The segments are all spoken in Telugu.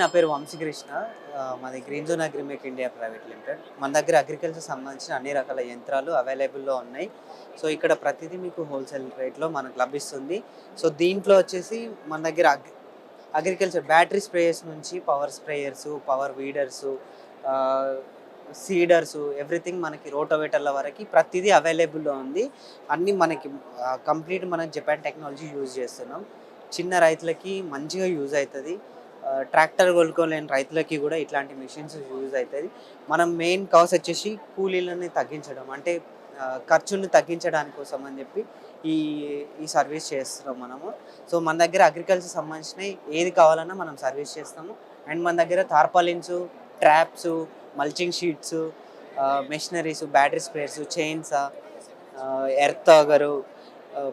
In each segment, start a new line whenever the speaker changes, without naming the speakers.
నా పేరు వంశీకృష్ణ. మాది green zone Agrimek India private limited. మన దగ్గర అగ్రికల్చర్ సంబంధించిన అన్ని రకాల యంత్రాలు అవైలబుల్లో ఉన్నాయి. సో ఇక్కడ ప్రతిదీ మీకు హోల్సేల్ రేట్లో మనకు లభిస్తుంది. సో దీంట్లో వచ్చేసి మన దగ్గర అగ్రి అగ్రికల్చర్ బ్యాటరీ స్ప్రేయర్స్ నుంచి power sprayers power weeders seeders everything మనకి రోటోవేటర్ల వరకు ప్రతిదీ అవైలబుల్లో ఉంది. అన్నీ మనకి కంప్లీట్ మనం జపాన్ టెక్నాలజీ యూజ్ చేస్తున్నాం. చిన్న రైతులకి మంచిగా యూజ్ అవుతుంది. ట్రాక్టర్ కొనుక్కోలేని రైతులకి కూడా ఇట్లాంటి మిషన్స్ యూజ్ అవుతుంది మనం మెయిన్ కాస్ వచ్చేసి కూలీలని తగ్గించడం అంటే ఖర్చుని తగ్గించడానికి కోసం అని చెప్పి ఈ ఈ సర్వీస్ చేస్తున్నాం మనము. సో మన దగ్గర అగ్రికల్చర్ సంబంధించిన ఏది కావాలన్నా మనం సర్వీస్ చేస్తాము. అండ్ మన దగ్గర tarpaulins traps mulching sheets machineries battery sprayers chains earth auger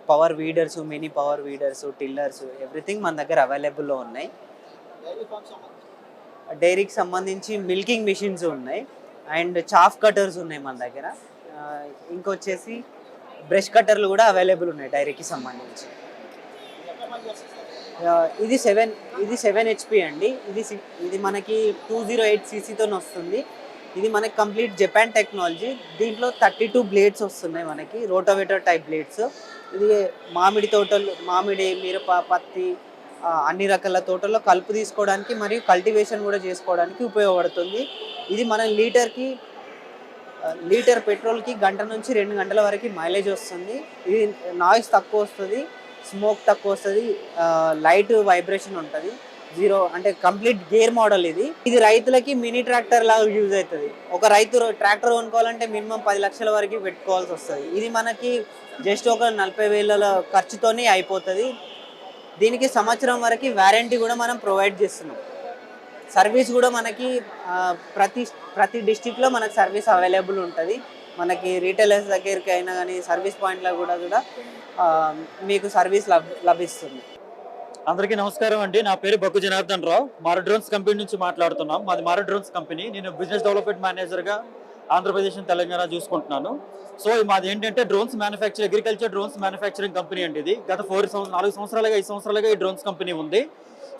power weeders mini power weeders tillers everything మన దగ్గర అవైలబుల్లో ఉన్నాయి. డైరీకి సంబంధించి మిల్కింగ్ మిషన్స్ ఉన్నాయి. అండ్ చాఫ్ కటర్స్ ఉన్నాయి మన దగ్గర. ఇంకొచ్చేసి బ్రష్ కట్టర్లు కూడా అవైలబుల్ ఉన్నాయి డైరీకి సంబంధించి. ఇది సెవెన్ ఇది సెవెన్ హెచ్పి అండి. ఇది ఇది మనకి టూ జీరో ఎయిట్ సీసీతో వస్తుంది. ఇది మనకి కంప్లీట్ జపాన్ టెక్నాలజీ. దీంట్లో థర్టీ టూ బ్లేడ్స్ వస్తున్నాయి మనకి. Rotavator type blades. ఇది మామిడి తోటలు మామిడి మిరప పత్తి అన్ని రకాల తోటల్లో కలుపు తీసుకోవడానికి మరియు కల్టివేషన్ కూడా చేసుకోవడానికి ఉపయోగపడుతుంది. ఇది మన లీటర్కి లీటర్ పెట్రోల్కి గంట నుంచి రెండు గంటల వరకు మైలేజ్ వస్తుంది. ఇది నాయిస్ తక్కువ వస్తుంది స్మోక్ తక్కువ వస్తుంది లైట్ వైబ్రేషన్ ఉంటుంది. జీరో అంటే కంప్లీట్ గేర్ మోడల్ ఇది. ఇది రైతులకి మినీ ట్రాక్టర్ లాగా యూజ్ అవుతుంది. ఒక రైతు ట్రాక్టర్ కొనుక్కోవాలంటే మినిమం పది లక్షల వరకు పెట్టుకోవాల్సి వస్తుంది. ఇది మనకి జస్ట్ ఒక నలభై వేల ఖర్చుతోనే అయిపోతుంది. దీనికి సంవత్సరం వరకు వారంటీ కూడా మనం ప్రొవైడ్ చేస్తున్నాం. సర్వీస్ కూడా మనకి ప్రతి ప్రతి డిస్టిక్లో మనకి సర్వీస్ అవైలబుల్ ఉంటుంది. మనకి రీటైలర్స్ దగ్గరికి అయినా కానీ సర్వీస్ పాయింట్లో కూడా కూడా మీకు సర్వీస్ లబ్ లభిస్తుంది.
అందరికీ నమస్కారం అండి. నా పేరు బగ్గు జనార్దన్ రావు. మారో డ్రోన్స్ కంపెనీ నుంచి మాట్లాడుతున్నాం. మాది మారో డ్రోన్స్ కంపెనీ. నేను బిజినెస్ డెవలప్మెంట్ మేనేజర్గా ఆంధ్రప్రదేశ్ తెలంగాణ చూసుకుంటున్నాను. సో మాది ఏంటంటే drones manufacture agriculture drones manufacturing company అండి ఇది. గత ఫోర్ నాలుగు సంవత్సరాలుగా ఐదు సంవత్సరాలుగా ఈ డ్రోన్స్ కంపెనీ ఉంది.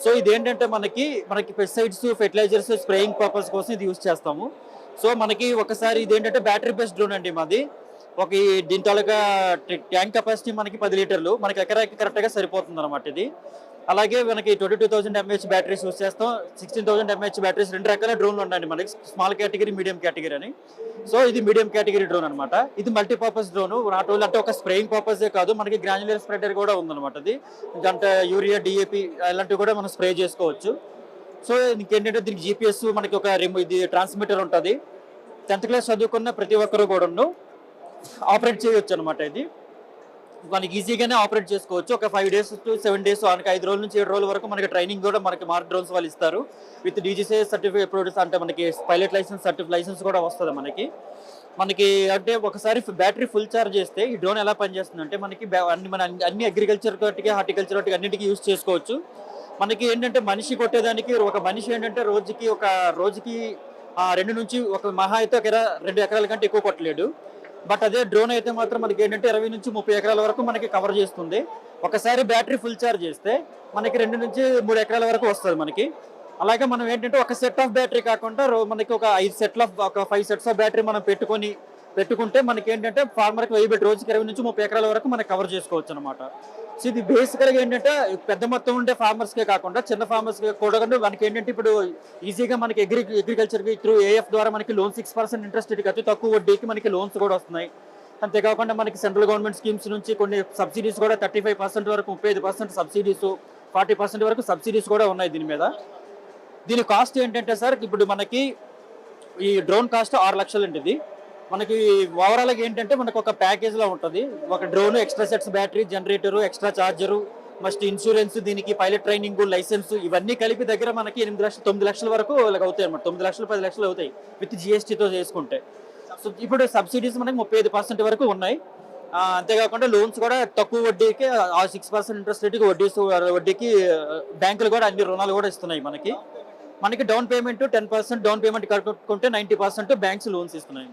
సో ఇది ఏంటంటే మనకి మనకి పెస్టిసైడ్స్ ఫెర్టిలైజర్స్ స్ప్రేయింగ్ పర్పస్ కోసం ఇది యూస్ చేస్తాము. సో మనకి ఒకసారి ఇది ఏంటంటే బ్యాటరీ బేస్డ్ డ్రోన్ అండి మాది. ఒక ఈ దీని తాలూకా ట్యాంక్ కెపాసిటీ మనకి పది లీటర్లు. మనకి ఎకరాకి కరెక్ట్గా సరిపోతుంది అనమాట ఇది. అలాగే మనకి twenty two thousand MH batteries use చేస్తాం. సిక్స్టీన్ థౌసండ్ ఎంహెచ్ బ్యాటరీస్ రెండు రకాల డ్రోన్లు ఉండండి మనకి. స్మాల్ కేటగిరీ మీడియం కేటగిరీ అని. సో ఇది మీడియం కేటగిరీ డ్రోన్ అనమాట ఇది మల్టీపర్పస్ డ్రోన్ నాట్ ఓన్లీ అంటే ఒక స్ప్రేయింగ్ పర్పసే కాదు. మనకి గ్రాన్యులర్ స్ప్రెడర్ కూడా ఉందన్నమాట ఇది అంటే యూరియా డిఏపి అలాంటివి కూడా మనం స్ప్రే చేసుకోవచ్చు. సో ఇంకేంటంటే దీనికి జీపీఎస్ మనకి ఒక రిమో ఇది ట్రాన్స్మిటర్ ఉంటుంది. టెన్త్ క్లాస్ చదువుకున్న ప్రతి ఒక్కరు కూడా ఆపరేట్ చేయొచ్చు అనమాట ఇది. మనకి ఈజీగానే ఆపరేట్ చేసుకోవచ్చు. ఒక five days to seven days మనకి ఐదు రోజుల నుంచి ఏడు రోజుల వరకు మనకి ట్రైనింగ్ కూడా మనకి మార్క్ డ్రోన్స్ వాళ్ళు ఇస్తారు. విత్ డీజీసీ సర్టిఫికేట్ ప్రొడ్యూస్ అంటే మనకి పైలట్ లైసెన్స్ సర్టిఫికేట్ లైసెన్స్ కూడా వస్తుంది మనకి. మనకి అంటే ఒకసారి బ్యాటరీ ఫుల్ ఛార్జ్ చేస్తే ఈ డ్రోన్ ఎలా పనిచేస్తుంది అంటే మనకి అన్ని మన అన్ని- అగ్రికల్చర్ వాటికి హార్టికల్చర్ వాటికి అన్నిటికీ యూజ్ చేసుకోవచ్చు. మనకి ఏంటంటే మనిషి కొట్టేదానికి ఒక మనిషి ఏంటంటే రోజుకి ఒక రోజుకి రెండు నుంచి ఒక మహా అయితే ఒక రెండు ఎకరాల కంటే ఎక్కువ కొట్టలేడు. బట్ అదే డ్రోన్ అయితే మాత్రం మనకి ఏంటంటే ఇరవై నుంచి ముప్పై ఎకరాల వరకు మనకి కవర్ చేస్తుంది. ఒకసారి బ్యాటరీ ఫుల్ ఛార్జ్ చేస్తే మనకి రెండు నుంచి మూడు ఎకరాల వరకు వస్తుంది మనకి. అలాగే మనం ఏంటంటే ఒక సెట్ ఆఫ్ బ్యాటరీ కాకుండా రో- మనకి ఒక ఐదు సెట్ల ఒక ఫైవ్ సెట్స్ ఆఫ్ బ్యాటరీ మనం పెట్టుకొని పెట్టుకుంటే మనకి ఏంటంటే ఫార్మర్కి వెయ్యి పెట్టి రోజుకి ఇరవై నుంచి ముప్పై ఎకరాల వరకు మనకి కవర్ చేసుకోవచ్చు అనమాట సో ఇది బేసికల్గా ఏంటంటే పెద్ద మొత్తం ఉండే ఫార్మర్స్కే కాకుండా చిన్న ఫార్మర్స్ కూడా మనకి ఏంటంటే ఇప్పుడు ఈజీగా మనకి అగ్రి అగ్రికల్చర్కి త్రూ ఏఎఫ్ ద్వారా మనకి లోన్ సిక్స్ పర్సెంట్ ఇంట్రెస్ట్ అతి తక్కువ వడ్డీకి మనకి లోన్స్ కూడా వస్తున్నాయి. అంతేకాకుండా మనకి సెంట్రల్ గవర్నమెంట్ స్కీమ్స్ నుంచి కొన్ని సబ్సిడీస్ కూడా థర్టీ ఫైవ్ పర్సెంట్ వరకు ముప్పై ఐదు పర్సెంట్ సబ్సిడీస్ ఫార్టీ పర్సెంట్ వరకు సబ్సిడీస్ కూడా ఉన్నాయి దీని మీద. దీని కాస్ట్ ఏంటంటే సార్ ఇప్పుడు మనకి ఈ డ్రోన్ కాస్ట్ ఆరు లక్షలు అండి ఇది మనకి ఓవరాల్గా ఏంటంటే మనకు ఒక ప్యాకేజ్లో ఉంటుంది. ఒక drone extra sets battery generator extra charger must insurance దీనికి పైలట్ ట్రైనింగ్ లైసెన్స్ ఇవన్నీ కలిపి దగ్గర మనకి ఎనిమిది లక్షలు తొమ్మిది లక్షల వరకు ఇలాగ అవుతాయి అన్నమాట. తొమ్మిది లక్షలు పది లక్షలు అవుతాయి విత్ జిఎస్టీతో చేసుకుంటే. సో ఇప్పుడు సబ్సిడీస్ మనకి ముప్పై ఐదు పర్సెంట్ వరకు ఉన్నాయి. అంతేకాకుండా లోన్స్ కూడా తక్కువ వడ్డీకి ఆ సిక్స్ పర్సెంట్ ఇంట్రెస్ట్ రేట్కి వడ్డీ వడ్డీకి బ్యాంకులు కూడా అన్ని రుణాలు కూడా ఇస్తున్నాయి మనకి. మనకి down payment ten percent down payment కట్టుకుంటే నైంటీ పర్సెంట్ బ్యాంక్స్ లోన్స్ ఇస్తున్నాయి.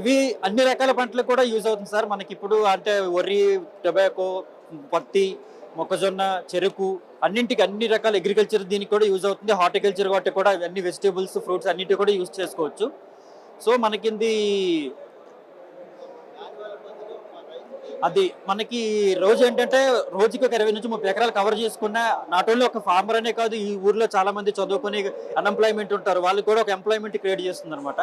ఇవి అన్ని రకాల పంటలకు కూడా యూజ్ అవుతుంది సార్. మనకి ఇప్పుడు అంటే వరి టొబాకో పత్తి మొక్కజొన్న చెరుకు అన్నింటికి అన్ని రకాల అగ్రికల్చర్ దీనికి కూడా యూజ్ అవుతుంది. హార్టికల్చర్ వాటి కూడా అన్ని వెజిటేబుల్స్ ఫ్రూట్స్ అన్నిటి కూడా యూజ్ చేసుకోవచ్చు. సో మనకింది అది మనకి రోజు ఏంటంటే రోజుకి ఒక ఇరవై నుంచి ముప్పై ఎకరాలు కవర్ చేసుకున్న నాట్ ఓన్లీ ఒక ఫార్మర్ అనే కాదు ఈ ఊర్లో చాలా మంది చదువుకుని అన్ఎంప్లాయ్మెంట్ ఉంటారు. వాళ్ళకి కూడా ఒక ఎంప్లాయ్మెంట్ క్రియేట్ చేస్తుంది అనమాట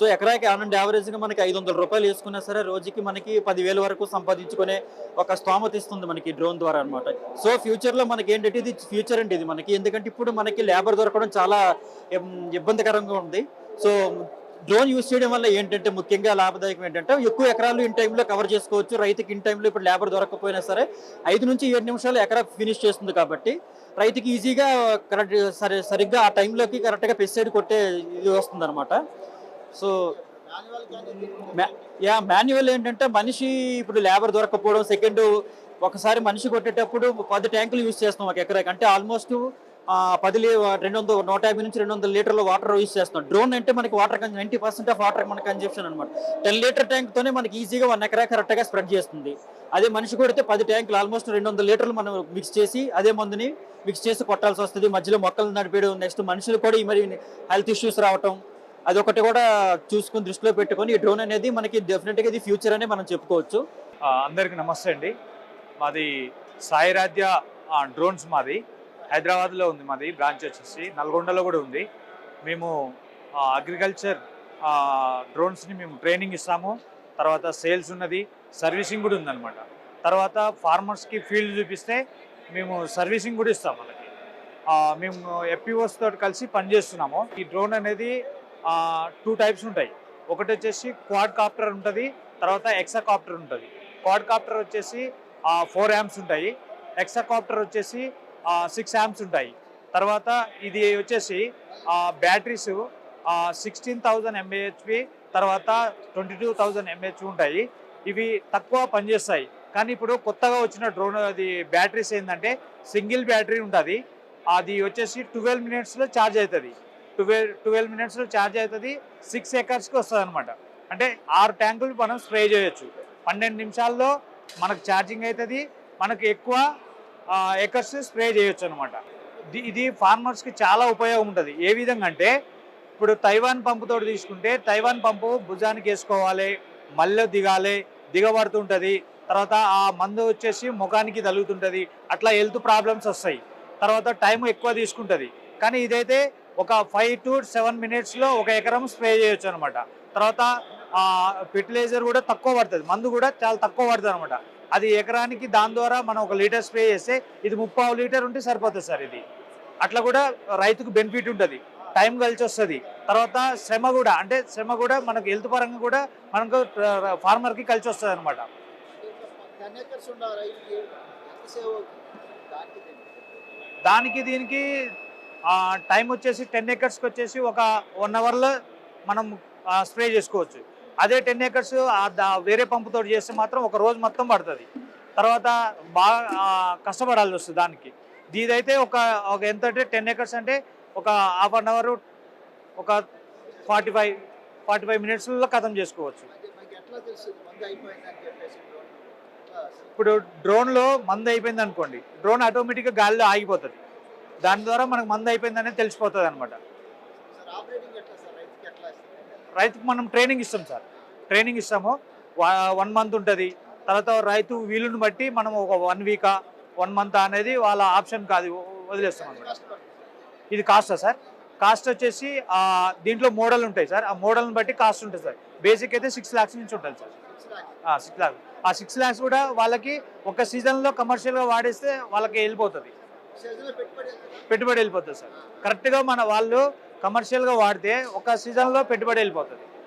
సో ఎకరాకి ఆనండి యావరేజ్గా మనకి ఐదు వందల రూపాయలు వేసుకున్నా సరే రోజుకి మనకి పదివేల వరకు సంపాదించుకునే ఒక స్తోమత ఇస్తుంది మనకి డ్రోన్ ద్వారా అనమాట సో ఫ్యూచర్లో మనకి ఏంటంటే ఇది ఫ్యూచర్ అండి ఇది మనకి. ఎందుకంటే ఇప్పుడు మనకి లేబర్ దొరకడం చాలా ఇబ్బందికరంగా ఉంది. సో డ్రోన్ యూస్ చేయడం వల్ల ఏంటంటే ముఖ్యంగా లాభదాయకం ఏంటంటే ఎక్కువ ఎకరాలు ఇన్ టైంలో కవర్ చేసుకోవచ్చు. రైతుకి ఇన్ టైంలో ఇప్పుడు లేబర్ దొరకకపోయినా సరే ఐదు నుంచి ఏడు నిమిషాలు ఎకరా ఫినిష్ చేస్తుంది కాబట్టి రైతుకి ఈజీగా కరెక్ట్ సరి సరిగ్గా ఆ టైంలోకి కరెక్ట్గా పెస్టిసైడ్ కొట్టే ఇది వస్తుంది అనమాట సో మ్యా- యా మాన్యువల్ ఏంటంటే మనిషి ఇప్పుడు లేబర్ దొరకకపోవడం సెకండ్ ఒకసారి మనిషి కొట్టేటప్పుడు పది ట్యాంకులు యూస్ చేస్తాం ఒక ఎకరాకి. అంటే ఆల్మోస్ట్ పది లీ రెండు వందల నూట యాభై నుంచి రెండు వందల లీటర్ల వాటర్ యూస్ చేస్తాం డ్రోన్ అంటే మనకి water ninety percent of water మన కన్జప్షన్ అనమాట. టెన్ లీటర్ ట్యాంక్ తోనే మనకి ఈజీగా వన్ ఎకరా కరెక్ట్గా స్ప్రెడ్ చేస్తుంది. అదే మనిషి కొడితే పది ట్యాంకులు ఆల్మోస్ట్ రెండు వందల లీటర్లు మనం మిక్స్ చేసి అదే మందుని మిక్స్ చేసి కొట్టాల్సి వస్తుంది. మధ్యలో మొక్కలు నడిపేయడం నెక్స్ట్ మనుషులు కూడా ఈ మరి హెల్త్ ఇష్యూస్ రావటం అదొకటి కూడా చూసుకుని దృష్టిలో పెట్టుకొని ఈ డ్రోన్ అనేది మనకి డెఫినెట్గా ఇది ఫ్యూచర్ అనే మనం చెప్పుకోవచ్చు.
అందరికీ నమస్తే అండి. మాది సాయిరాధ్య డ్రోన్స్ మాది. హైదరాబాద్లో ఉంది మాది బ్రాంచ్ వచ్చేసి. నల్గొండలో కూడా ఉంది. మేము అగ్రికల్చర్ డ్రోన్స్ని మేము ట్రైనింగ్ ఇస్తాము. తర్వాత సేల్స్ ఉన్నది సర్వీసింగ్ కూడా ఉందన్నమాట. తర్వాత ఫార్మర్స్కి ఫీల్డ్ చూపిస్తే మేము సర్వీసింగ్ కూడా ఇస్తాం వాళ్ళకి. మేము ఎఫ్పిఓస్ తోటి కలిసి పనిచేస్తున్నాము ఈ డ్రోన్ అనేది టూ టైప్స్ ఉంటాయి. ఒకటి వచ్చేసి క్వాడ్ కాప్టర్ ఉంటుంది తర్వాత ఎక్సకాప్టర్ ఉంటుంది. క్వాడ్ కాప్టర్ వచ్చేసి ఫోర్ యామ్స్ ఉంటాయి. ఎక్సకాప్టర్ వచ్చేసి సిక్స్ యామ్స్ ఉంటాయి. తర్వాత ఇది వచ్చేసి బ్యాటరీస్ సిక్స్టీన్ థౌజండ్ ఎంఏహెచ్పి తర్వాత ట్వంటీ టూ థౌజండ్ ఎంఏహెచ్ ఉంటాయి. ఇవి తక్కువ పనిచేస్తాయి. కానీ ఇప్పుడు కొత్తగా వచ్చిన డ్రోన్ అది బ్యాటరీస్ ఏంటంటే సింగిల్ బ్యాటరీ ఉంటుంది. అది వచ్చేసి ట్వెల్వ్ మినిట్స్లో ఛార్జ్ అవుతుంది. ట్వెల్వ్ ట్వెల్వ్ మినిట్స్లో ఛార్జ్ అవుతుంది. సిక్స్ ఎకర్స్కి వస్తుంది అనమాట అంటే ఆరు ట్యాంకులు మనం స్ప్రే చేయొచ్చు. పన్నెండు నిమిషాల్లో మనకు ఛార్జింగ్ అవుతుంది. మనకు ఎక్కువ ఎకర్స్ స్ప్రే చేయొచ్చు అనమాట ఇది ఫార్మర్స్కి చాలా ఉపయోగం ఉంటుంది. ఏ విధంగా అంటే ఇప్పుడు తైవాన్ పంపుతో తీసుకుంటే తైవాన్ పంపు భుజానికి వేసుకోవాలి మళ్ళీ దిగాలి దిగబడుతుంటుంది తర్వాత ఆ మందు వచ్చేసి ముఖానికి తలుగుతుంటుంది అట్లా హెల్త్ ప్రాబ్లమ్స్ వస్తాయి. తర్వాత టైం ఎక్కువ తీసుకుంటుంది. కానీ ఇదైతే ఒక ఫైవ్ టు సెవెన్ మినిట్స్లో ఒక ఎకరం స్ప్రే చేయొచ్చు అనమాట తర్వాత ఫెర్టిలైజర్ కూడా తక్కువ పడుతుంది. మందు కూడా చాలా తక్కువ పడుతుంది అనమాట అది ఎకరానికి దాని ద్వారా మనం ఒక లీటర్ స్ప్రే చేస్తే ఇది ముప్పావు లీటర్ ఉంటే సరిపోతుంది సార్ ఇది. అట్లా కూడా రైతుకు బెనిఫిట్ ఉంటుంది. టైం కలిసి వస్తుంది. తర్వాత శ్రమ కూడా అంటే శ్రమ కూడా మనకు హెల్త్ పరంగా కూడా మనకు ఫార్మర్కి కలిసి వస్తుంది అనమాట
దానికి దీనికి.
దానికి దీనికి టైం వచ్చేసి టెన్ ఎకర్స్కి వచ్చేసి ఒక వన్ అవర్లో మనం స్ప్రే చేసుకోవచ్చు. అదే టెన్ ఏకర్స్ వేరే పంపుతో చేస్తే మాత్రం ఒక రోజు మొత్తం పడుతుంది. తర్వాత బాగా కష్టపడాల్సి వస్తుంది దానికి. దీదైతే ఒక ఒక ఎంత అంటే టెన్ ఏకర్స్ అంటే ఒక హాఫ్ అన్ అవర్ ఒక ఫార్టీ ఫైవ్ ఫార్టీ ఫైవ్ మినిట్స్లో ఖతం చేసుకోవచ్చు. ఇప్పుడు డ్రోన్లో మందు అయిపోయింది అనుకోండి డ్రోన్ ఆటోమేటిక్గా గాలిలో ఆగిపోతుంది. దాని ద్వారా మనకు మందు అయిపోయింది అనేది తెలిసిపోతుంది అనమాట
సార్ ఆపరేటింగ్ ఎట్లా సార్ రైతుకి ఎట్లా ఇస్తారు
రైతుకు మనం ట్రైనింగ్ ఇస్తాం సార్. ట్రైనింగ్ ఇస్తాము. వన్ మంత్ ఉంటుంది. తర్వాత రైతు వీలుని బట్టి మనం ఒక వన్ వీకా వన్ మంత్ అనేది వాళ్ళ ఆప్షన్ కాదు. వదిలేస్తాం అనమాట ఇది కాస్టా సార్? కాస్ట్ వచ్చేసి ఆ, దీంట్లో మోడల్ ఉంటాయి సార్. ఆ మోడల్ని బట్టి కాస్ట్ ఉంటుంది సార్. బేసిక్ అయితే సిక్స్ ల్యాక్స్ నుంచి ఉంటుంది సార్.
సిక్స్ ల్యాక్స్
ఆ సిక్స్ ల్యాక్స్ కూడా వాళ్ళకి ఒక సీజన్లో కమర్షియల్గా వాడేస్తే వాళ్ళకి వెళ్ళిపోతుంది? పెట్టుబడి వెళ్ళిపోతుంది సార్. కరెక్ట్గా మన వాళ్ళు కమర్షియల్గా వాడితే ఒక సీజన్లో పెట్టుబడి వెళ్ళిపోతుంది.